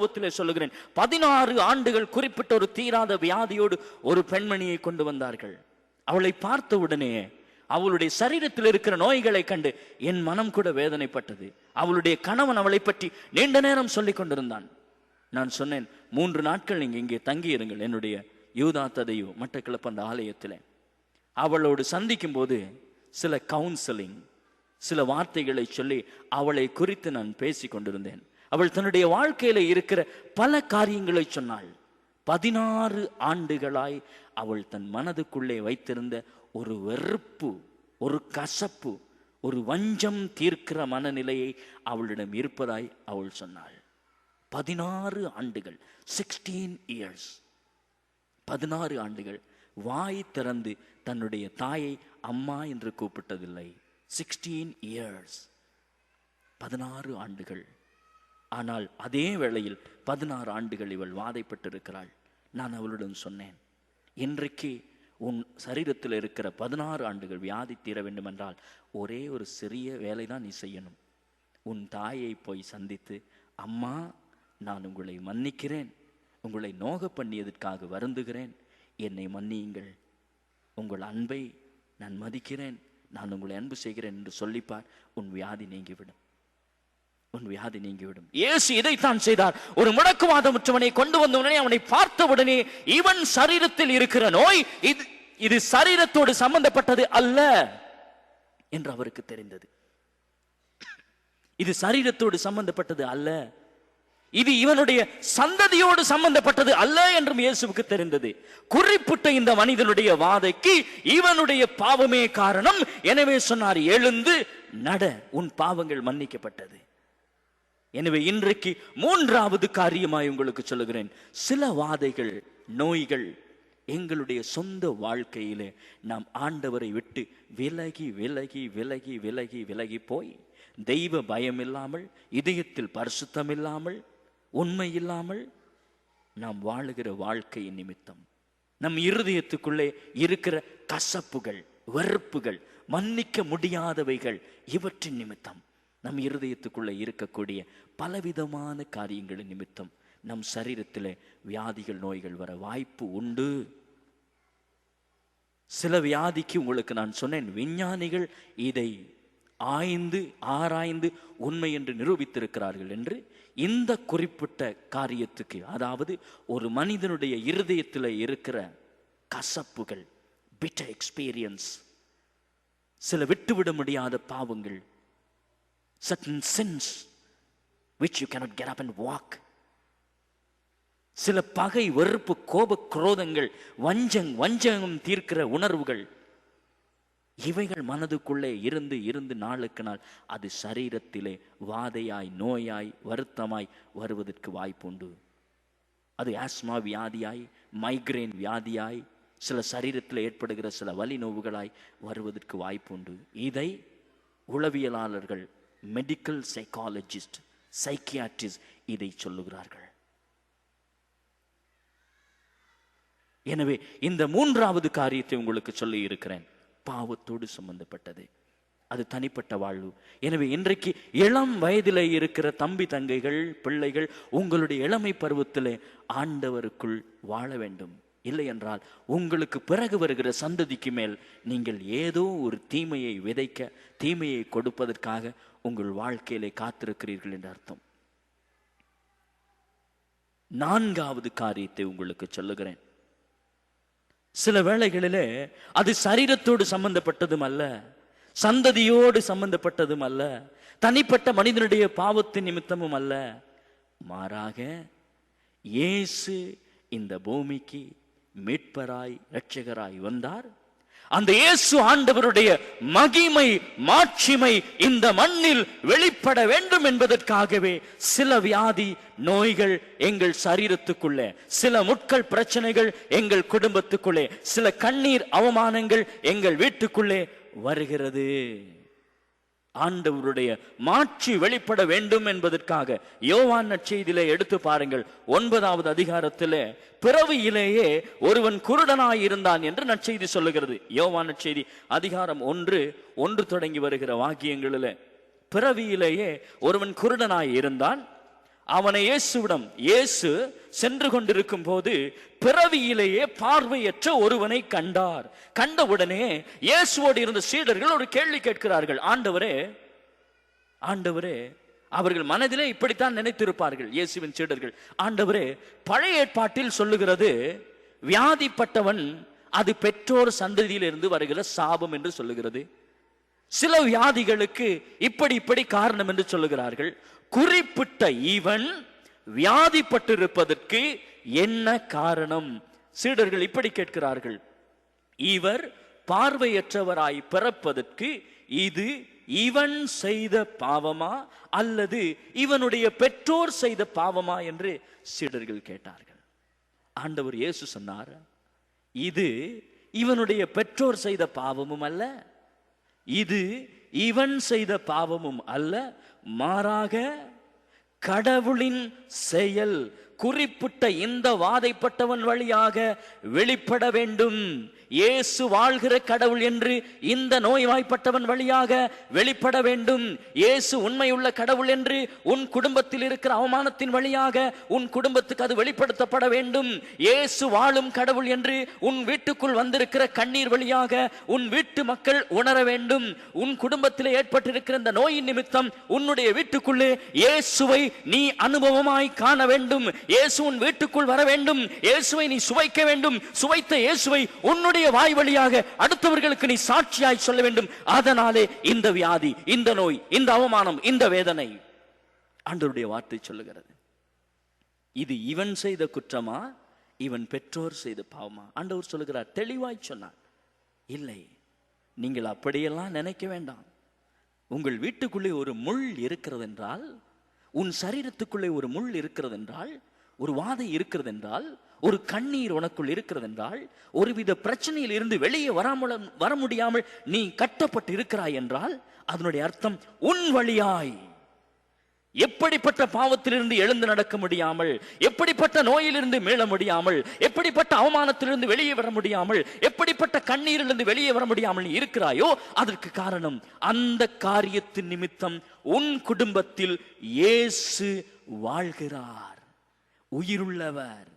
அனுபவத்திலே சொல்லுகிறேன். பதினாறு ஆண்டுகள் குறிப்பிட்ட ஒரு தீராத வியாதியோடு ஒரு பெண்மணியை கொண்டு வந்தார்கள். அவளை பார்த்த உடனே அவளுடைய சரீரத்தில் இருக்கிற நோய்களை கண்டு என் மனம் கூட வேதனைப்பட்டது. அவளுடைய கணவன் அவளை பற்றி நீண்ட நேரம் சொல்லிக் கொண்டிருந்தான். நான் சொன்னேன் மூன்று நாட்கள் நீங்க இங்கே தங்கியிருங்கள் என்னுடைய யூதா ததையோ மட்டக்களப்பு அந்த ஆலயத்தில். அவளோடு சந்திக்கும் போது சில கவுன்சிலிங் சில வார்த்தைகளை சொல்லி அவளை குறித்து நான் பேசிக் கொண்டிருந்தேன். அவள் தன்னுடைய வாழ்க்கையில இருக்கிற பல காரியங்களை சொன்னாள். பதினாறு ஆண்டுகளாய் அவள் தன் மனதுக்குள்ளே வைத்திருந்த ஒரு வெறுப்பு ஒரு கசப்பு ஒரு வஞ்சம் தீர்க்கிற மனநிலையை அவளிடம் இருப்பதாய் அவள் சொன்னாள். பதினாறு ஆண்டுகள் சிக்ஸ்டீன் இயர்ஸ் பதினாறு ஆண்டுகள் வாய் திறந்து தன்னுடைய தாயை அம்மா என்று கூப்பிட்டதில்லை. சிக்ஸ்டீன் இயர்ஸ் பதினாறு ஆண்டுகள். ஆனால் அதே வேளையில் பதினாறு ஆண்டுகள் இவள் வாதைப்பட்டிருக்கிறாள். நான் அவளிடம் சொன்னேன் இன்றைக்கு உன் சரீரத்தில் இருக்கிற பதினாறு ஆண்டுகள் வியாதி தீர வேண்டுமென்றால் ஒரே ஒரு சிறிய வேலை தான் நீ செய்யணும். உன் தாயை போய் சந்தித்து அம்மா நான் உங்களை மன்னிக்கிறேன். உங்களை நோக பண்ணியதற்காக வருந்துகிறேன். என்னை மன்னியுங்கள். உங்கள் அன்பை நான் மதிக்கிறேன். நான் உங்களை அன்பு செய்கிறேன் என்று சொல்லிப்பார். உன் வியாதி நீங்கிவிடும். உன் வியாதி நீங்கிவிடும். இயேசு இதைத்தான் செய்தார். ஒரு முடக்குவாதமுற்றவனை கொண்டு வந்த உடனே அவனை பார்த்த உடனே இவன் சரீரத்தில் இருக்கிற நோய் இது இது சரீரத்தோடு சம்பந்தப்பட்டது அல்ல என்று அவருக்கு தெரிந்தது. இது சரீரத்தோடு சம்பந்தப்பட்டது அல்ல. இது இவனுடைய சந்ததியோடு சம்பந்தப்பட்டது அல்ல என்றும் இயேசுவுக்கு தெரிந்தது. குறிப்பிட்ட இந்த மனிதனுடைய வாதைக்கு இவனுடைய பாவமே காரணம். எனவே சொன்னார் எழுந்து நட உன் பாவங்கள் மன்னிக்கப்பட்டது. எனவே இன்றைக்கு மூன்றாவது காரியமாய் உங்களுக்கு சொல்லுகிறேன். சில வாதைகள் நோய்கள் எங்களுடைய சொந்த வாழ்க்கையிலே நாம் ஆண்டவரை விட்டு விலகி விலகி விலகி விலகி விலகி போய் தெய்வ பயம் இல்லாமல் இதயத்தில் பரிசுத்தம் இல்லாமல் உண்மை இல்லாமல் நாம் வாழுகிற வாழ்க்கையின் நிமித்தம். நம் இருதயத்துக்குள்ளே இருக்கிற கசப்புகள் வெறுப்புகள் மன்னிக்க முடியாதவைகள் இவற்றின் நிமித்தம். நம் இருதயத்துக்குள்ளே இருக்கக்கூடிய பலவிதமான காரியங்களின் நிமித்தம் நம் சரீரத்தில் வியாதிகள் நோய்கள் வர வாய்ப்பு உண்டு. சில வியாதிக்கு உங்களுக்கு நான் சொன்னேன் விஞ்ஞானிகள் இதை ஆய்ந்து ஆராய்ந்து உண்மை என்று நிரூபித்திருக்கிறார்கள் என்று இந்த குறிப்பிட்ட காரியத்துக்கு அதாவது ஒரு மனிதனுடைய இருதயத்தில் இருக்கிற கசப்புகள் பிட்ட எக்ஸ்பீரியன்ஸ் சில விட்டுவிட முடியாத பாவங்கள் certain sins which you cannot get up and walk. சில பகை வெறுப்பு கோப குரோதங்கள் வஞ்சங் வஞ்சகம் தீர்க்கிற உணர்வுகள் இவைகள் மனதுக்குள்ளே இருந்து இருந்து நாளுக்கு நாள் அது சரீரத்திலே வாதையாய் நோயாய் வருத்தமாய் வருவதற்கு வாய்ப்புண்டு அது ஆஸ்மா வியாதியாய் மைக்ரேன் வியாதியாய் சில சரீரத்தில் ஏற்படுகிற சில வலி நோவுகளாய் வருவதற்கு வாய்ப்புண்டு இதை உளவியலாளர்கள் மெடிக்கல் சைக்காலஜிஸ்ட் சைக்கியாட்ரிஸ்ட் இதை சொல்லுகிறார்கள். எனவே இந்த மூன்றாவது காரியத்தை உங்களுக்கு சொல்லி இருக்கிறேன். பாவத்தோடு சம்பந்தப்பட்டது. அது தனிப்பட்ட வாழ்வு. எனவே இன்றைக்கு இளம் வயதில் இருக்கிற தம்பி தங்கைகள் பிள்ளைகள் உங்களுடைய இளமை பருவத்திலே ஆண்டவருக்குள் வாழ வேண்டும். இல்லை என்றால் உங்களுக்கு பிறகு வருகிற சந்ததிக்கு மேல் நீங்கள் ஏதோ ஒரு தீமையை விதைக்க தீமையை கொடுப்பதற்காக உங்கள் வாழ்க்கையிலே காத்திருக்கிறீர்கள் என்று அர்த்தம். நான்காவது காரியத்தை உங்களுக்கு சொல்லுகிறேன். சில வேளைகளிலே அது சரீரத்தோடு சம்பந்தப்பட்டதும் அல்ல சந்ததியோடு சம்பந்தப்பட்டதும் அல்ல தனிப்பட்ட மனிதனுடைய பாவத்தின் நிமித்தமும் அல்ல. மாறாக இயேசு இந்த பூமிக்கு மீட்பராய் இரட்சகராய் வந்தார். அந்த இயேசு ஆண்டவருடைய மகிமை மாட்சிமை இந்த மண்ணில் வெளிப்பட வேண்டும் என்பதற்காகவே சில வியாதி நோய்கள் எங்கள் சரீரத்துக்குள்ளே சில முட்கள் பிரச்சனைகள் எங்கள் குடும்பத்துக்குள்ளே சில கண்ணீர் அவமானங்கள் எங்கள் வீட்டுக்குள்ளே வருகிறது. ஆண்டவருடைய மாட்சி வெளிப்பட வேண்டும் என்பதற்காக யோவான் நற்செய்தியிலே எடுத்து பாருங்கள். ஒன்பதாவது அதிகாரத்திலே பிறவியிலேயே ஒருவன் குருடனாய் இருந்தான் என்று நற்செய்தி சொல்லுகிறது. யோவான் நற்செய்தி அதிகாரம் ஒன்று ஒன்று தொடங்கி வருகிற வாக்கியங்களிலே பிறவியிலேயே ஒருவன் குருடனாய் இருந்தான். அவனை இயேசுவிடம் இயேசு சென்று கொண்டிருக்கும் போது பிறவியிலேயே பார்வையற்ற ஒருவனை கண்டார். கண்டவுடனே இயேசுவோடு இருந்த சீடர்கள் ஒரு கேள்வி கேட்கிறார்கள். ஆண்டவரே ஆண்டவரே அவர்கள் மனதிலே இப்படித்தான் நினைத்திருப்பார்கள் இயேசுவின் சீடர்கள். ஆண்டவரே பழைய ஏற்பாட்டில் சொல்லுகிறது வியாதிப்பட்டவன் அது பெற்றோர் சந்ததியிலிருந்து வருகிற சாபம் என்று சொல்லுகிறது. சில வியாதிகளுக்கு இப்படி இப்படி காரணம் என்று சொல்லுகிறார்கள். குறிப்பிட்ட இவன் வியாதிப்பட்டிருப்பதற்கு என்ன காரணம்? சீடர்கள் இப்படி கேட்கிறார்கள். இவர் பார்வையற்றவராய் பிறப்பதற்கு இது இவன் செய்த பாவமா? அல்லது இவனுடைய பெற்றோர் செய்த பாவமா என்று சீடர்கள் கேட்டார்கள். ஆண்டவர் இயேசு சொன்னார் இது இவனுடைய பெற்றோர் செய்த பாவமும் அல்ல இது இவன் செய்த பாவமும் அல்ல மாறாக கடவுளின் செயல் குறிப்பிட்ட இந்த வாதைப்பட்டவன் வழியாக வெளிப்பட வேண்டும். இயேசு வாழ்கிற கடவுள் என்று இந்த நோய் வாய்ப்பட்டவன் வழியாக வெளிப்பட வேண்டும். இயேசு உண்மையுள்ள கடவுள் என்று உன் குடும்பத்தில் இருக்கிற அவமானத்தின் வழியாக உன் குடும்பத்துக்கு அது வெளிப்படுத்தப்பட வேண்டும். இயேசு வாழும் கடவுள் என்று உன் வீட்டுக்குள் வந்திருக்கிற கண்ணீர் வழியாக உன் வீட்டு மக்கள் உணர வேண்டும். உன் குடும்பத்தில் ஏற்பட்டிருக்கிற இந்த நோயின் நிமித்தம் உன்னுடைய வீட்டுக்குள்ளே இயேசுவை நீ அனுபவமாய் காண வேண்டும். இயேசு உன் வீட்டுக்குள் வர வேண்டும். இயேசுவை நீ சுவைக்க வேண்டும். சுவைத்த இயேசுவை உன்னுடைய உன்னுடைய வாய் வழியாக அடுத்தவர்களுக்கு நீ சாட்சியாய் சொல்ல வேண்டும். அதனாலே இந்த வியாதி இந்த நோய் இந்த அவமானம் இந்த வேதனை ஆண்டவருடைய வார்த்தை சொல்லுகிறது. இது இவன் செய்த குற்றமா? இவன் பெற்றோர் செய்த பாவமா? ஆண்டவர் சொல்லுகிறார் தெளிவாய் சொன்னார். இல்லை நீங்கள் அப்படியெல்லாம் நினைக்க வேண்டாம். உங்கள் வீட்டுக்குள்ளே ஒரு முள் இருக்கிறது என்றால் உன் சரீரத்துக்குள்ளே ஒரு முள் இருக்கிறது என்றால் ஒரு வாதை இருக்கிறது என்றால் ஒரு கண்ணீர் உனக்குள் இருக்கிறது என்றால் ஒருவித பிரச்சனையில் இருந்து வெளியே வராமல் வர முடியாமல் நீ கட்டப்பட்டு இருக்கிறாய் என்றால் அதனுடைய அர்த்தம் உன் வழியாய். எப்படிப்பட்ட பாவத்திலிருந்து எழுந்து நடக்க முடியாமல் எப்படிப்பட்ட நோயிலிருந்து மீள முடியாமல் எப்படிப்பட்ட அவமானத்திலிருந்து வெளியே வர முடியாமல் எப்படிப்பட்ட கண்ணீரிலிருந்து வெளியே வர முடியாமல் இருக்கிறாயோ அதற்கு காரணம் அந்த காரியத்தின் நிமித்தம் உன் குடும்பத்தில் இயேசு வாழ்கிறார். உயிருள்ளவர்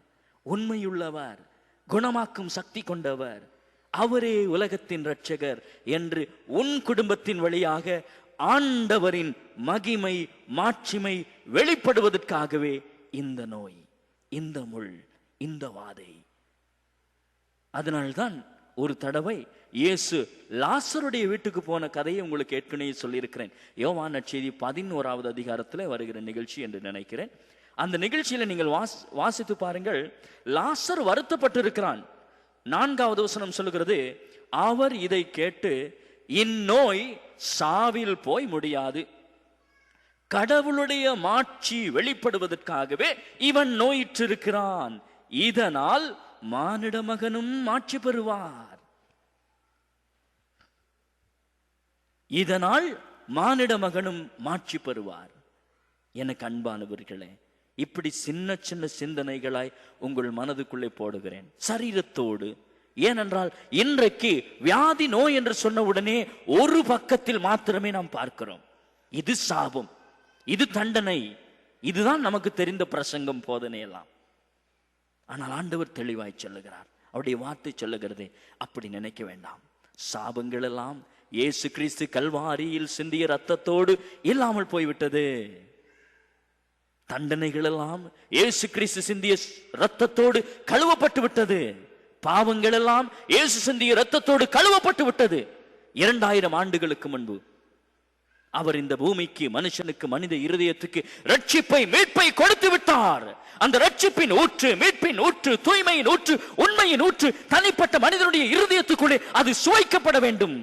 உண்மையுள்ளவர் குணமாக்கும் சக்தி கொண்டவர். அவரே உலகத்தின் இரட்சகர் என்று உன் குடும்பத்தின் வழியாக ஆண்டவரின் மகிமை மாட்சிமை வெளிப்படுவதற்காகவே இந்த நோய் இந்த முள் இந்த வாதை. அதனால்தான் ஒரு தடவை இயேசு லாசருடைய வீட்டுக்கு போன கதையை உங்களுக்கு ஏற்கனவே சொல்லியிருக்கிறேன். யோவான செய்தி பதினோராவது அதிகாரத்தில் வருகிற நிகழ்ச்சி என்று நினைக்கிறேன். அந்த நிகழ்ச்சியில நீங்கள் வாஸ் வாசித்து பாருங்கள். லாசர் வருத்தப்பட்டிருக்கிறான். நான்காவது வசனம் சொல்லுகிறது அவர் இதை கேட்டு இந்நோய் சாவில் போய் முடியாது. கடவுளுடைய மாட்சி வெளிப்படுவதற்காகவே இவன் நோயிற்றிருக்கிறான். இதனால் மானிட மகனும் மாட்சி பெறுவார். இதனால் மானிட மகனும் மாட்சி பெறுவார். எனக்கு அன்பானவர்களே இப்படி சின்ன சின்ன சிந்தனைகளாய் உங்கள் மனதுக்குள்ளே போடுகிறேன். சரீரத்தோடு. ஏனென்றால் இன்றைக்கு வியாதி நோய் என்று சொன்ன உடனே ஒரு பக்கத்தில் மாத்திரமே நாம் பார்க்கிறோம். இது சாபம். இது தண்டனை. இதுதான் நமக்கு தெரிந்த பிரசங்கம் போதனை எல்லாம் ஆனால் ஆண்டவர் தெளிவாய் சொல்லுகிறார். அவருடைய வார்த்தை சொல்லுகிறதே அப்படி நினைக்க வேண்டாம். சாபங்கள் எல்லாம் இயேசு கிறிஸ்து கல்வாரியில் சிந்திய ரத்தத்தோடு இல்லாமல் போய்விட்டது. தண்டனைகள் எல்லாம் ஏசு கிறிஸ்து சிந்திய ரத்தத்தோடு கழுவப்பட்டு விட்டது. பாவங்கள் எல்லாம் இயேசு சிந்திய ரத்தத்தோடு கழுவப்பட்டு விட்டது. இரண்டாயிரம் ஆண்டுகளுக்கு முன்பு அவர் இந்த பூமிக்கு மனுஷனுக்கு மனித இருதயத்துக்கு ரட்சிப்பை மீட்பை கொடுத்து விட்டார். அந்த ரட்சிப்பின் ஊற்று மீட்பின் ஊற்று தூய்மையின் ஊற்று உண்மையின் ஊற்று தனிப்பட்ட மனிதனுடைய இருதயத்துக்குள்ளே அது சுவைக்கப்பட வேண்டும்.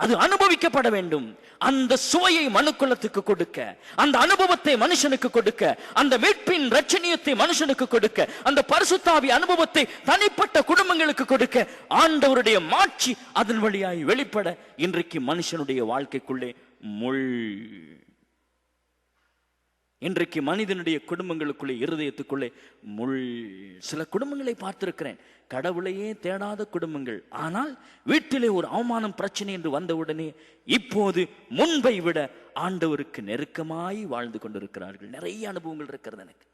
அது அனுபவிக்கப்பட வேண்டும். அந்த சுவையை மனுக்குலத்துக்கு கொடுக்க அந்த அனுபவத்தை மனுஷனுக்கு கொடுக்க அந்த மீட்பின் ரச்சனியத்தை மனுஷனுக்கு கொடுக்க அந்த பரிசுத்தாவி அனுபவத்தை தனிப்பட்ட குடும்பங்களுக்கு கொடுக்க ஆண்டவருடைய மாட்சி அதன் வழியாய் வெளிப்பட இன்றைக்கு மனுஷனுடைய வாழ்க்கைக்குள்ளே முள் இன்றைக்கு மனிதனுடைய குடும்பங்களுக்குள்ளே இருதயத்துக்குள்ளே முள் சில குடும்பங்களை பார்த்திருக்கிறேன். கடவுளையே தேடாத குடும்பங்கள். ஆனால் வீட்டிலே ஒரு அவமானம் பிரச்சனை என்று வந்தவுடனே இப்போது முன்பை விட ஆண்டவருக்கு நெருக்கமாய் வாழ்ந்து கொண்டிருக்கிறார்கள். நிறைய அனுபவங்கள் இருக்கிறது எனக்கு.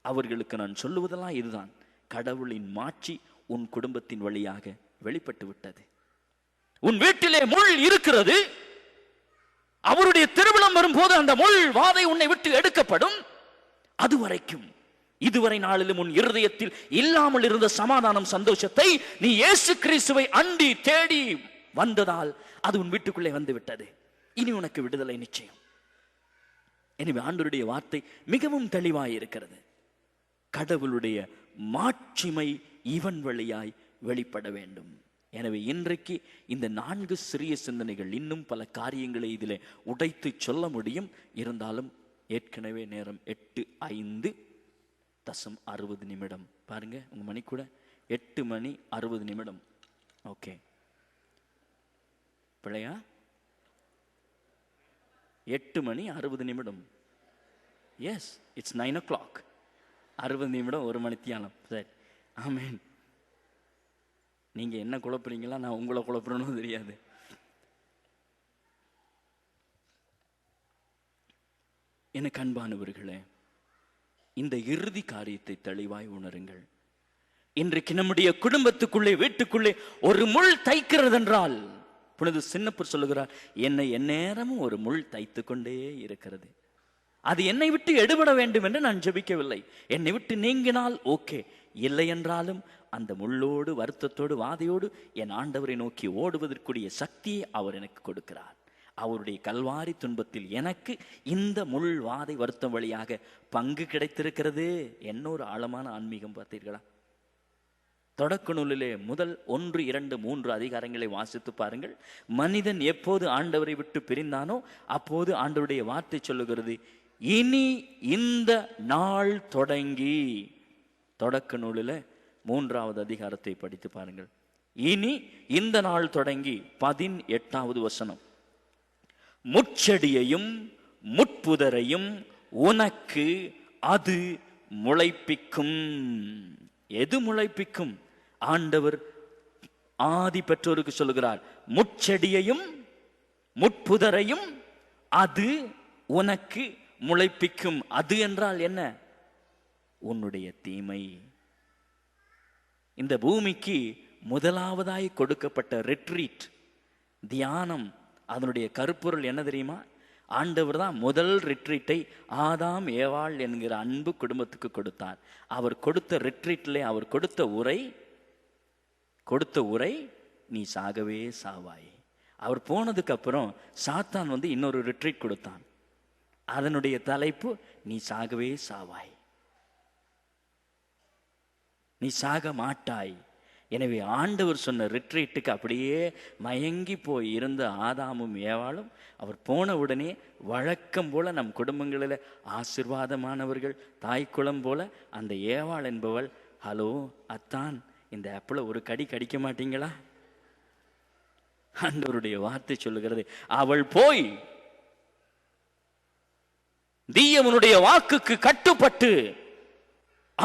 அவர்களுக்கு நான் சொல்லுவதெல்லாம் இதுதான். கடவுளின் மாட்சி உன் குடும்பத்தின் வழியாக வெளிப்பட்டு விட்டது உன் வீட்டிலே முள் இருக்கிறது. அவருடைய திருமணம் வரும்போது அந்த முள் வாதை உன்னை விட்டு எடுக்கப்படும். அதுவரைக்கும் இதுவரை நாளிலும் உன் இருதயத்தில் இல்லாமல் இருந்த சமாதானம் சந்தோஷத்தை நீ இயேசு கிறிஸ்துவை அண்டி தேடி வந்ததால் அது உன் வீட்டுக்குள்ளே வந்து விட்டது இனி உனக்கு விடுதலை நிச்சயம். எனவே ஆண்டருடைய வார்த்தை மிகவும் தெளிவாய் இருக்கிறது கடவுளுடைய மாட்சிமை இவன் வழியாய் வெளிப்பட வேண்டும். எனவே இன்றைக்கு இந்த நான்கு சிறிய சிந்தனைகள் இன்னும் பல காரியங்களை இதில் உடைத்து சொல்ல முடியும். இருந்தாலும் ஏற்கனவே நேரம் எட்டு ஐந்து தசம் அறுபது நிமிடம். பாருங்க உங்க மணி கூட. எட்டு மணி அறுபது நிமிடம். ஓகே. பிள்ளையா? எட்டு மணி அறுபது நிமிடம். Yes it's nine o'clock அறுபது நிமிடம் ஒரு மணி தியானம். சரி. ஆமீன் நீங்க என்ன குழப்புறீங்களா? நான் உங்களை குழப்புறேன்னு தெரியாது. எனக்கு அன்பானவர்களே இந்த இறுதி காரியத்தை தெளிவாய் உணருங்கள். இன்றைக்கு நம்முடைய குடும்பத்துக்குள்ளே வீட்டுக்குள்ளே ஒரு முள் தைக்கிறது என்றால் புனித சின்னப்பர் சொல்லுகிறார் என்னை எந்நேரமும் ஒரு முள் தைத்து கொண்டே இருக்கிறது. அது என்னை விட்டு எடுபட வேண்டும் என்று நான் ஜெபிக்கவில்லை. என்னை விட்டு நீங்கினால் ஓகே. இல்லை என்றாலும் அந்த முள்ளோடு வருத்தத்தோடு வாதையோடு என் ஆண்டவரை நோக்கி ஓடுவதற்குரிய சக்தியை அவர் எனக்கு கொடுக்கிறார். அவருடைய கல்வாரி துன்பத்தில் எனக்கு இந்த முள் வாதை வருத்தம் வழியாக பங்கு கிடைத்திருக்கிறது. என்ன ஒரு ஆழமான ஆன்மீகம் பார்த்தீர்களா? தொடக்க நூலிலே முதல் ஒன்று இரண்டு மூன்று அதிகாரங்களை வாசித்து பாருங்கள். மனிதன் எப்போது ஆண்டவரை விட்டு பிரிந்தானோ அப்போது ஆண்டவருடைய வார்த்தை சொல்லுகிறது இனி இந்த நாள் தொடங்கி. தொடக்க நூலில் மூன்றாவது அதிகாரத்தை படித்து பாருங்கள். இனி இந்த நாள் தொடங்கி பதினெட்டாவது வசனம். முட்செடியையும் முட்புதரையும் உனக்கு அது முளைப்பிக்கும். எது முளைப்பிக்கும்? ஆண்டவர் ஆதி பெற்றோருக்கு சொல்லுகிறார். முட்செடியையும் முட்புதரையும் அது உனக்கு முளைப்பிக்கும். அது என்றால் என்ன? உன்னுடைய தீமை. இந்த பூமிக்கு முதலாவதாய் கொடுக்கப்பட்ட ரெட்ரீட் தியானம். அதனுடைய கருப்பொருள் என்ன தெரியுமா? ஆண்டவர் தான் முதல் ரிட்ரீட்டை ஆதாம் ஏவாள் என்கிற அன்பு குடும்பத்துக்கு கொடுத்தார். அவர் கொடுத்த ரிட்ரீட்ல அவர் கொடுத்த உரை கொடுத்த உரை நீ சாகவே சாவாய். அவர் போனதுக்கு அப்புறம் சாத்தான் வந்து இன்னொரு ரிட்ரீட் கொடுத்தான். அதனுடைய தலைப்பு நீ சாகவே சாவாய். நீ சாக மாட்டாய். எனவே ஆண்டவர் சொன்ன ரிட்ரீட்டுக்கு அப்படியே மயங்கி போய் இருந்த ஆதாமும் ஏவாளும் அவர் போன உடனே வழக்கம் போல நம் குடும்பங்களில் ஆசிர்வாதமானவர்கள் தாய்க்குளம் போல அந்த ஏவாள் என்பவள் ஹலோ அத்தான் இந்த ஆப்பிள ஒரு கடி கடிக்க மாட்டீங்களா? ஆண்டவருடைய வார்த்தை சொல்லுகிறது அவள் போய் தீயவனுடைய வாக்குக்கு கட்டுப்பட்டு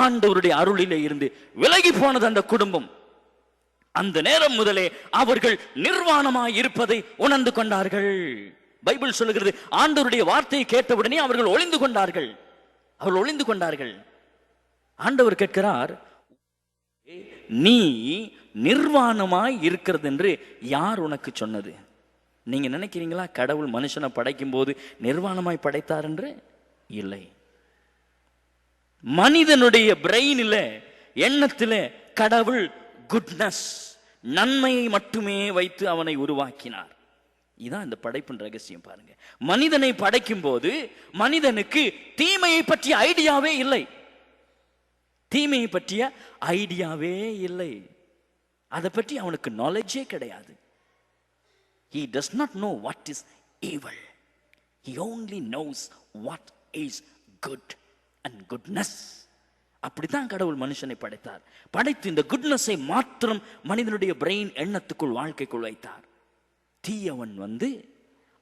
ஆண்டவருடைய அருளிலே இருந்து விலகி போனது அந்த குடும்பம். அந்த நேரம் முதலே அவர்கள் நிர்வாணமாய் இருப்பதை உணர்ந்து கொண்டார்கள். பைபிள் சொல்லுகிறது ஆண்டவருடைய வார்த்தையை கேட்டவுடனே அவர்கள் ஒளிந்து கொண்டார்கள். அவர்கள் ஒளிந்து கொண்டார்கள். ஆண்டவர் கேட்கிறார் நீ நிர்வாணமாய் இருக்கிறது என்று யார் உனக்கு சொன்னது? நீங்க நினைக்கிறீங்களா கடவுள் மனுஷனை படைக்கும் போது நிர்வாணமாய் படைத்தார் என்று? இல்லை. மனிதனுடைய பிரெயினில் எண்ணத்தில் கடவுள் குட்னஸ் நன்மையை மட்டுமே வைத்து அவனை உருவாக்கினார். இதான் இந்த படைப்பின் ரகசியம் பாருங்க. மனிதனை படைக்கும் போது மனிதனுக்கு தீமையை பற்றிய ஐடியாவே இல்லை. தீமையை பற்றிய ஐடியாவே இல்லை. அதை பற்றி அவனுக்கு நாலேஜே கிடையாது. He does not know what is evil he only knows what is good and goodness அப்படித்தான் கடவுள் மனுஷனை படைத்தார். படைத்து இந்த குட்னஸை மாத்திரம் மனிதனுடைய பிரெயின் எண்ணத்துக்குள் வாழ்க்கைக்குள் வைத்தார். தீயவன் வந்து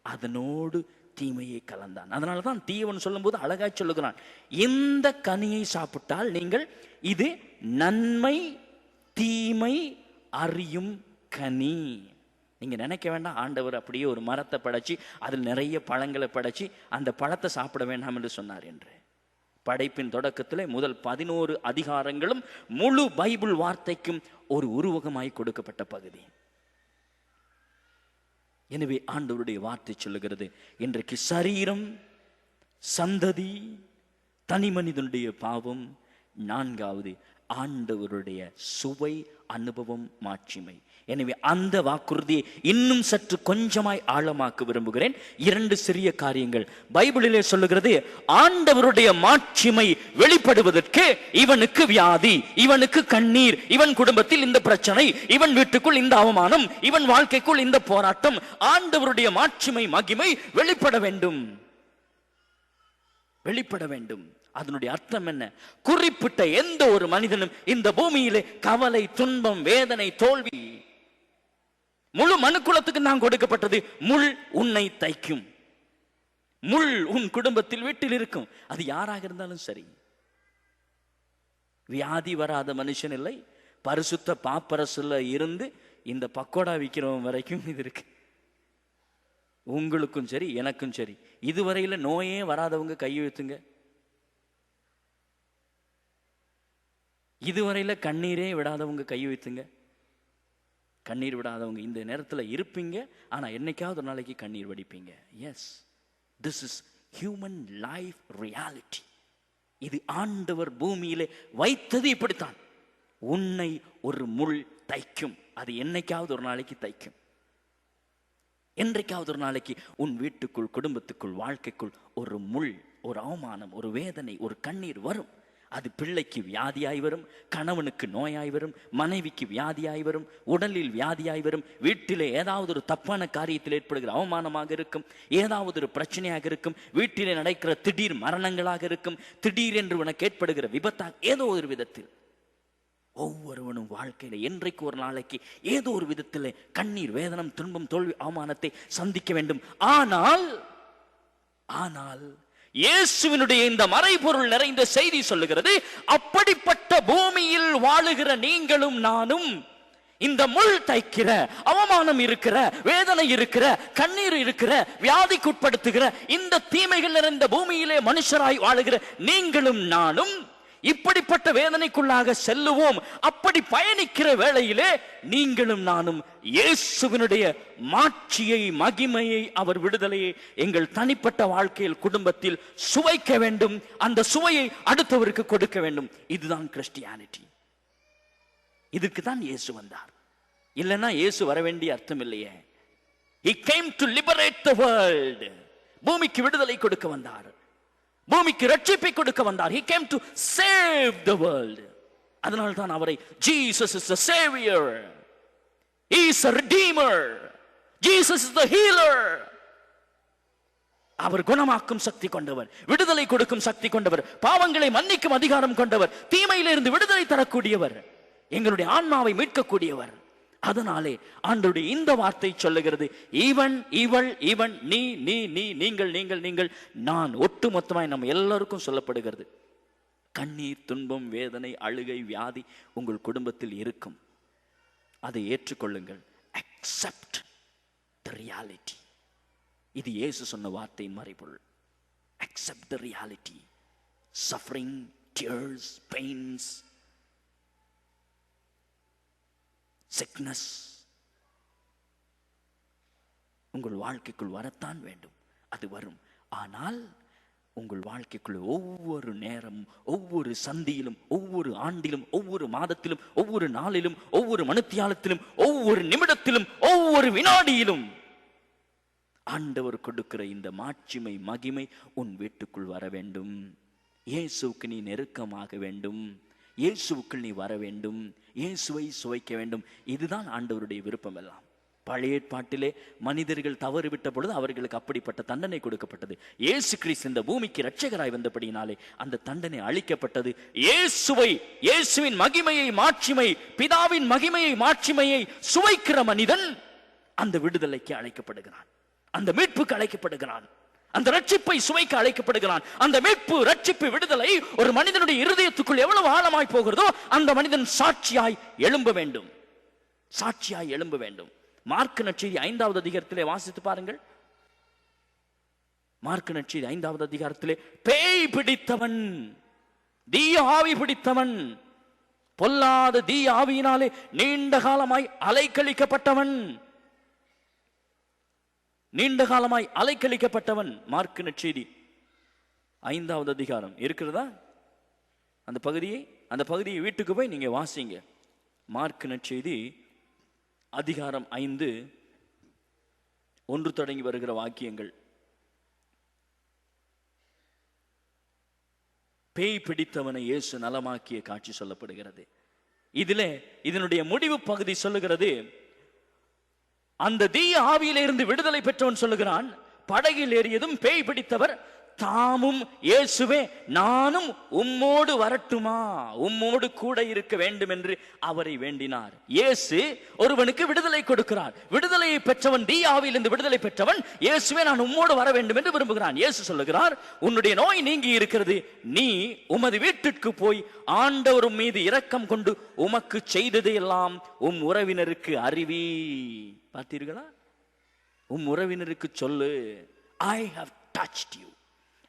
அதனோடு தீமையை கலந்தான். அதனால தான் தீயவன் சொல்லும்போது அழகாய் சொல்லுகிறான். இந்த கனியை சாப்பிட்டால் நீங்கள் இது நன்மை தீமை அறியும் கனி. நீங்க நினைக்க வேண்டாம் ஆண்டவர் அப்படியே ஒரு மரத்தை படைச்சு அதில் நிறைய பழங்களை படைச்சு அந்த பழத்தை சாப்பிட வேண்டாம் என்று சொன்னார் என்று. படைப்பின் தொடக்கத்திலே முதல் பதினோரு அதிகாரங்களும் முழு பைபிள் வார்த்தைக்கும் ஒரு உருவகமாய் கொடுக்கப்பட்ட பகுதி. எனவே ஆண்டவருடைய வார்த்தை சொல்லுகிறது இன்றைக்கு சரீரம் சந்ததி தனி மனிதனுடைய பாவம் நான்காவது ஆண்டவருடைய சுவை அனுபவம் மாட்சிமை. எனவே அந்த வாக்குறுதியை இன்னும் சற்று கொஞ்சமாய் ஆழமாக்க விரும்புகிறேன். இரண்டு சிறிய காரியங்கள். பைபிளிலே சொல்லுகிறது ஆண்டவருடைய மாட்சிமை வெளிப்படுவதற்கு இவனுக்கு வியாதி இவனுக்கு கண்ணீர் இவன் குடும்பத்தில் இந்த பிரச்சனை இவன் வீட்டுக்குள் இந்த அவமானம் இவன் வாழ்க்கைக்குள் இந்த போராட்டம் ஆண்டவருடைய மாட்சிமை மகிமை வெளிப்பட வேண்டும். வெளிப்பட வேண்டும். அதனுடைய அர்த்தம் என்ன? குறிப்பிட்ட எந்த ஒரு மனிதனும் இந்த பூமியிலே கவலை துன்பம் வேதனை தோல்வி முழு மனுக்குலத்துக்கு நான் கொடுக்கப்பட்டது. முள் உன்னை தைக்கும். முள் உன் குடும்பத்தில் வீட்டில் இருக்கும். அது யாராக இருந்தாலும் சரி. வியாதி வராத மனுஷன் இல்லை. பரிசுத்த பாப்பரசுல இருந்து இந்த பக்கோடா விற்கிறவன் வரைக்கும் இது இருக்கு. உங்களுக்கும் சரி எனக்கும் சரி. இதுவரையில நோயே வராதவங்க கை வைத்துங்க இதுவரையில கண்ணீரே விடாதவங்க கை வைத்துங்க கண்ணீர் விடாதவங்க. இந்த நேரத்தில் இருப்பீங்க ஆனா என்னைக்காவது ஒரு நாளைக்கு கண்ணீர் வடிப்பீங்க. Yes this is human life reality இது ஆண்டவர் பூமியிலே வைத்தது இப்படித்தான். உன்னை ஒரு முள் தைக்கும். அது என்னைக்காவது ஒரு நாளைக்கு தைக்கும். என்றைக்காவது ஒரு நாளைக்கு உன் வீட்டுக்குள் குடும்பத்துக்குள் வாழ்க்கைக்குள் ஒரு முள் ஒரு அவமானம் ஒரு வேதனை ஒரு கண்ணீர் வரும். அது பிள்ளைக்கு வியாதியாய் வரும் கணவனுக்கு நோயாய் வரும் மனைவிக்கு வியாதியாய் வரும் உடலில் வியாதியாய் வரும் வீட்டிலே ஏதாவது ஒரு தப்பான காரியத்தில் ஏற்படுகிற அவமானமாக இருக்கும் ஏதாவது ஒரு பிரச்சனையாக இருக்கும் வீட்டிலே நடக்கிற திடீர் மரணங்களாக இருக்கும் திடீர் என்று உனக்கு ஏற்படுகிற விபத்தாக ஏதோ ஒரு விதத்தில். ஒவ்வொருவனும் வாழ்க்கையில என்றைக்கு ஒரு நாளைக்கு ஏதோ ஒரு விதத்தில் கண்ணீர் வேதனம் துன்பம் தோல்வி அவமானத்தை சந்திக்க வேண்டும். ஆனால் ஆனால் இயேசுவினுடைய இந்த மறைபொருள் நிறைந்த செய்தி சொல்லுகிறது அப்படிப்பட்ட பூமியில் வாழுகிற நீங்களும் நானும் இந்த முள் தைக்கிற அவமானம் இருக்கிற வேதனை இருக்கிற கண்ணீர் இருக்கிற வியாதிக்குட்படுத்துகிற இந்த தீமைகள் நிறைந்த பூமியிலே மனுஷராய் வாழுகிற நீங்களும் நானும் இப்படிப்பட்ட வேதனைக்குள்ளாக செல்லுவோம். அப்படி பயணிக்கிற வேளையிலே நீங்களும் நானும் இயேசுவினுடைய மாட்சியை மகிமையை அவர் விடுதலையை எங்கள் தனிப்பட்ட வாழ்க்கையில் குடும்பத்தில் சுவைக்க வேண்டும். அந்த சுவையை அடுத்தவருக்கு கொடுக்க வேண்டும். இதுதான் கிறிஸ்டியானிட்டி. இதுக்கு தான் இயேசு வந்தார். இல்லைன்னா இயேசு வர வேண்டிய அர்த்தம் இல்லையே. He came to liberate the world. பூமிக்கு விடுதலை கொடுக்க வந்தார். பூமிக்கு ரட்சிப்பை கொடுக்க வந்தார். He came to save the world. அதனால தான் அவரை Jesus is the saviour is a redeemer Jesus is the healer அவர் குணமாக்கும் சக்தி கொண்டவர் விடுதலை கொடுக்கும் சக்தி கொண்டவர் பாவங்களை மன்னிக்கும் அதிகாரம் கொண்டவர் தீமையிலிருந்து விடுதலை தரக்கூடியவர் எங்களுடைய ஆன்மாவை மீட்கக்கூடியவர். அதனாலே ஆண்டவருடைய இந்த வார்த்தை சொல்லுகிறது இவன் இவள் இவன் நீ நீ நீ நீங்கள் நீங்கள் நீங்கள். நான் ஒட்டுமொத்தமாய் நம்ம எல்லாருக்கும் சொல்லப்படுகிறது கண்ணீர் துன்பம் வேதனை அழுகை வியாதி உங்கள் குடும்பத்தில் இருக்கும். அதை ஏற்றுக்கொள்ளுங்கள். அக்செப்ட் த ரியாலிட்டி இது இயேசு சொன்ன வார்த்தையின் மறைபொருள். Accept the reality suffering tears pains sickness உங்கள் வாழ்க்கைக்குள் வரத்தான் வேண்டும். அது வரும். ஆனால் உங்கள் வாழ்க்கைக்குள் ஒவ்வொரு நேரமும் ஒவ்வொரு சந்தியிலும் ஒவ்வொரு ஆண்டிலும் ஒவ்வொரு மாதத்திலும் ஒவ்வொரு நாளிலும் ஒவ்வொரு மனுத்தியாலத்திலும் ஒவ்வொரு நிமிடத்திலும் ஒவ்வொரு வினாடியிலும் ஆண்டவர் கொடுக்கிற இந்த மாட்சிமை மகிமை உன் வீட்டுக்குள் வர வேண்டும். இயேசுவுக்கு நீ நெருக்கமாக வேண்டும். இயேசுவுக்குள் நீ வர வேண்டும் இயேசுவை சுவைக்க வேண்டும். இதுதான் ஆண்டவருடைய விருப்பம் எல்லாம் பழைய ஏற்பாட்டிலே மனிதர்கள் தவறு விட்ட பொழுது அவர்களுக்கு அப்படிப்பட்ட தண்டனை கொடுக்கப்பட்டது. இயேசு கிறிஸ்து இந்த பூமிக்கு ரட்சகராய் வந்தபடியினாலே அந்த தண்டனை அளிக்கப்பட்டது. இயேசுவை இயேசுவின் மகிமையை மாட்சிமை பிதாவின் மகிமையை மாட்சிமையை சுவைக்கிற மனிதன் அந்த விடுதலைக்கு அழைக்கப்படுகிறான். அந்த மீட்புக்கு அழைக்கப்படுகிறான். அந்த ரட்சிப்பை சுவைக்க அழைக்கப்படுகிறான். அந்த மீட்பு ரட்சிப்பு விடுதலை ஒரு மனிதனுடைய இருதயத்துக்குள் எவ்வளவு ஆழமாய் போகிறதோ அந்த மனிதன் சாட்சியாய் எழும்ப வேண்டும். சாட்சியாய் எழும்ப வேண்டும். மார்க் நற்செய்தி ஐந்தாவது அதிகாரத்திலே வாசித்து பாருங்கள். மார்க் நற்செய்தி ஐந்தாவது அதிகாரத்திலே பேய் பிடித்தவன் தீய ஆவி பிடித்தவன் பொல்லாத தீய ஆவியினாலே நீண்ட காலமாய் அலைக்கழிக்கப்பட்டவன். நீண்ட காலமாய் அலைக்கழிக்கப்பட்டவன் மார்க்கு நற்செய்தி ஐந்தாவது அதிகாரம். இருக்கிறதா? அந்த பகுதியை அந்த பகுதியை வீட்டுக்கு போய் நீங்க வாசிங்க. மார்க் நற்செய்தி அதிகாரம் ஐந்து. ஒன்று தொடங்கி வருகிற வாக்கியங்கள். பேய் பிடித்தவனை இயேசு நலமாக்கிய காட்சி சொல்லப்படுகிறது. இதிலே இதனுடைய முடிவு பகுதி சொல்லுகிறது. அந்த தீய ஆவியிலிருந்து விடுதலை பெற்றவன் சொல்லுகிறான் படகில் ஏறியதும் பேய் பிடித்தவர் தாமும் இயேசுவே நானும் உம்மோடு வரட்டுமா? உம்மோடு கூட இருக்க வேண்டும் என்று அவரை வேண்டினார். இயேசு ஒருவனுக்கு விடுதலை கொடுக்கிறார். விடுதலையை பெற்றவன் தீய ஆவியிலிருந்து விடுதலை பெற்றவன் இயேசுவே நான் உம்மோடு வர வேண்டும் என்று விரும்புகிறான். இயேசு சொல்லுகிறார் உன்னுடைய நோய் நீங்கி இருக்கிறது. நீ உமது வீட்டிற்கு போய் ஆண்டவர் மீது இரக்கம் கொண்டு உமக்கு செய்ததையெல்லாம் உம் உறவினருக்கு அறிவி. பார்த்தீர்களா உம் உறவினருக்கு சொல்லு I have touched you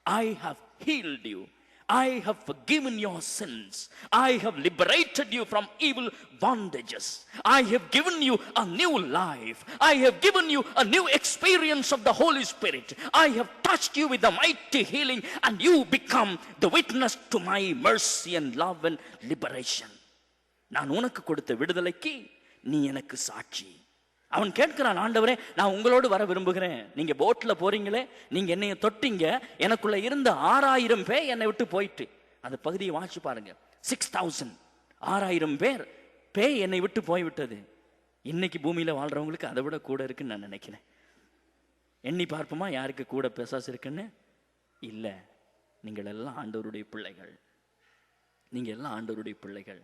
I have healed you I have given your sins I have liberated you from evil bondages I have given you a new life I have given you a new experience of the holy spirit I have touched you with mighty healing and you become the witness to my mercy and love and liberation நான் உனக்கு கொடுத்த விடுதலைக்கு நீ எனக்கு சாட்சி அவன் கேட்கிறான் ஆண்டவரே நான் உங்களோடு வர விரும்புகிறேன். நீங்க போட்ல போறீங்களே நீங்க என்னைய தொட்டீங்க. எனக்குள்ள இருந்த ஆறாயிரம் பேர் என்னை விட்டு போயிட்டு. அந்த பகுதியை வாசி பாருங்க. சிக்ஸ் தௌசண்ட் ஆறாயிரம் பேர் பேய் என்னை விட்டு போய்விட்டது. இன்னைக்கு பூமியில வாழ்றவங்களுக்கு அதை விட கூட இருக்குன்னு நான் நினைக்கிறேன். எண்ணி பார்ப்போமா யாருக்கு கூட பிசாசு இருக்குன்னு? இல்லை. நீங்கள் எல்லாம் ஆண்டவருடைய பிள்ளைகள். நீங்க எல்லாம் ஆண்டவருடைய பிள்ளைகள்.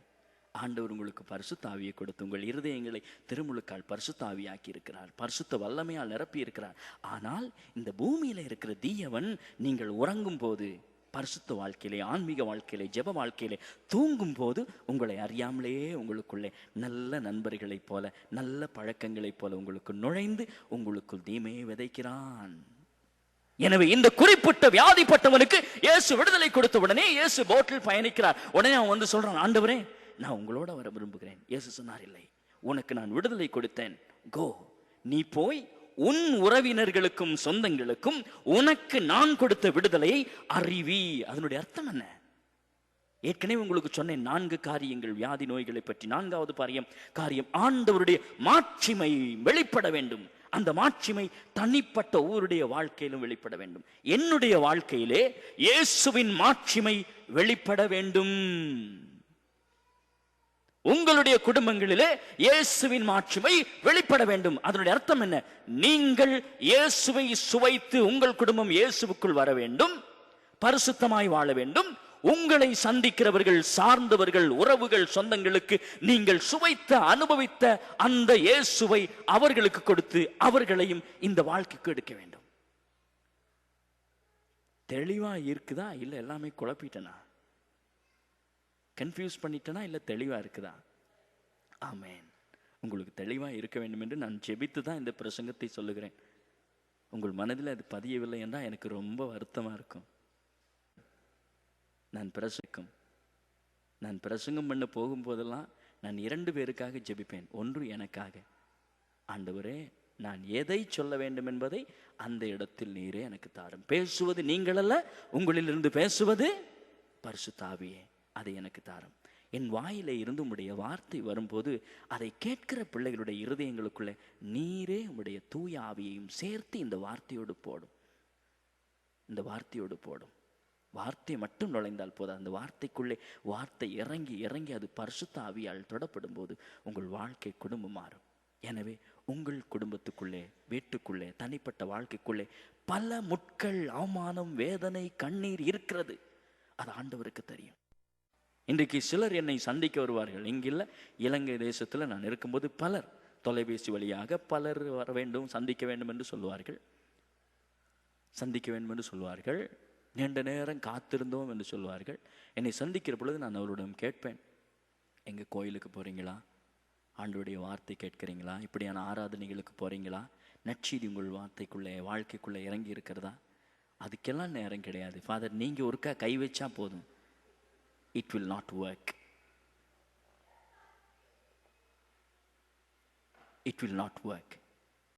ஆண்டவர் உங்களுக்கு பரிசுத்தாவியை கொடுத்து உங்கள் இருதயங்களை திருமுழுக்கால் பரிசுத்தாவியாக்கி இருக்கிறார். பரிசுத்த வல்லமையால் நிரப்பி இருக்கிறார். ஆனால் இந்த பூமியில இருக்கிற தீயவன் நீங்கள் உறங்கும் போது பரிசுத்த வாழ்க்கையிலே ஆன்மீக வாழ்க்கையிலே ஜெப வாழ்க்கையிலே தூங்கும் போது உங்களை அறியாமலேயே உங்களுக்குள்ளே நல்ல நண்பர்களைப் போல நல்ல பழக்கங்களைப் போல உங்களுக்கு நுழைந்து உங்களுக்குள் தீமையை விதைக்கிறான். எனவே இந்த குறிப்பிட்ட வியாதிப்பட்டவனுக்கு இயேசு விடுதலை கொடுத்த உடனே இயேசு போட்டில் பயணிக்கிறார். உடனே அவன் வந்து சொல்றான் ஆண்டவரே நான் உங்களோட வர விரும்புகிறேன். இயேசு சொன்னார் இல்லை உனக்கு நான் விடுதலை கொடுத்தேன். கோ நீ போய் உன் உறவினர்களுக்கும் சொந்தங்களுக்கும் உனக்கு நான் கொடுத்த விடுதலையை அறிவி. அதனுடைய அர்த்தம் என்ன? ஏற்கனவே உங்களுக்கு சொன்னேன் நான்கு காரியங்கள் வியாதி நோய்களை பற்றி. நான்காவது பாரியம் காரியம் ஆண்டவருடைய மாட்சிமை வெளிப்பட வேண்டும். அந்த மாட்சிமை தனிப்பட்ட ஊருடைய வாழ்க்கையிலும் வெளிப்பட வேண்டும். என்னுடைய வாழ்க்கையிலே இயேசுவின் மாட்சிமை வெளிப்பட வேண்டும். உங்களுடைய குடும்பங்களிலே இயேசுவின் மாட்சிமை வெளிப்பட வேண்டும். அதனுடைய அர்த்தம் என்ன? நீங்கள் இயேசுவை சுவைத்து உங்கள் குடும்பம் இயேசுவுக்குள் வர வேண்டும். பரிசுத்தமாய் வாழ வேண்டும். உங்களை சந்திக்கிறவர்கள் சார்ந்தவர்கள் உறவுகள் சொந்தங்களுக்கு நீங்கள் சுவைத்த அனுபவித்த அந்த இயேசுவை அவர்களுக்கு கொடுத்து அவர்களையும் இந்த வாழ்க்கைக்கு எடுக்க வேண்டும். தெளிவா இருக்குதா? இல்லை எல்லாமே குழப்பிட்டனா? கன்ஃபியூஸ் பண்ணிட்டனா இல்லை தெளிவாக இருக்குதா? ஆமேன். உங்களுக்கு தெளிவாக இருக்க வேண்டும் என்று நான் ஜெபித்து தான் இந்த பிரசங்கத்தை சொல்லுகிறேன். உங்கள் மனதில் அது பதியவில்லை என்றால் எனக்கு ரொம்ப வருத்தமாக இருக்கும். நான் பிரசங்கம். நான் பிரசங்கம் பண்ண போகும்போதெல்லாம் நான் இரண்டு பேருக்காக ஜெபிப்பேன். ஒன்று எனக்காக. ஆண்டவரே நான் எதை சொல்ல வேண்டும் என்பதை அந்த இடத்தில் நீரே எனக்கு தாரும். பேசுவது நீங்களல்ல உங்களிலிருந்து பேசுவது பரிசுத்தாவியே அதை எனக்கு தாரும். என் வாயிலே இருந்து உடைய வார்த்தை வரும்போது அதை கேட்கிற பிள்ளைகளுடைய இருதயங்களுக்குள்ளே நீரே உடைய தூய ஆவியையும் சேர்த்து இந்த வார்த்தையோடு போடும். இந்த வார்த்தையோடு போடும். வார்த்தை மட்டும் நுழைந்தால் போதும் அந்த வார்த்தைக்குள்ளே வார்த்தை இறங்கி இறங்கி அது பரிசுத்த ஆவியால் தொடப்படும் போது உங்கள் வாழ்க்கை குடும்பம் மாறும். எனவே உங்கள் குடும்பத்துக்குள்ளே வீட்டுக்குள்ளே தனிப்பட்ட வாழ்க்கைக்குள்ளே பல முட்கள் அவமானம் வேதனை கண்ணீர் இருக்கிறது. அது ஆண்டவருக்கு தெரியும். இன்றைக்கு சிலர் என்னை சந்திக்க வருவார்கள். இங்கில்ல இலங்கை தேசத்தில் நான் இருக்கும்போது பலர் தொலைபேசி வழியாக பலர் வர வேண்டும் சந்திக்க வேண்டும் என்று சொல்லுவார்கள் சந்திக்க வேண்டும் என்று சொல்வார்கள். நீண்ட நேரம் காத்திருந்தோம் என்று சொல்வார்கள். என்னை சந்திக்கிற பொழுது நான் அவரிடம் கேட்பேன் எங்கள் கோயிலுக்கு போகிறீங்களா ஆண்டுடைய வார்த்தை கேட்கிறீங்களா? இப்படியான ஆராதனைகளுக்கு போகிறீங்களா நச்சீதி உங்கள் வார்த்தைக்குள்ளே வாழ்க்கைக்குள்ளே இறங்கி இருக்கிறதா? அதுக்கெல்லாம் நேரம் கிடையாது. ஃபாதர் நீங்கள் ஒருக்கா கை வச்சா போதும். it will not work. It will not work.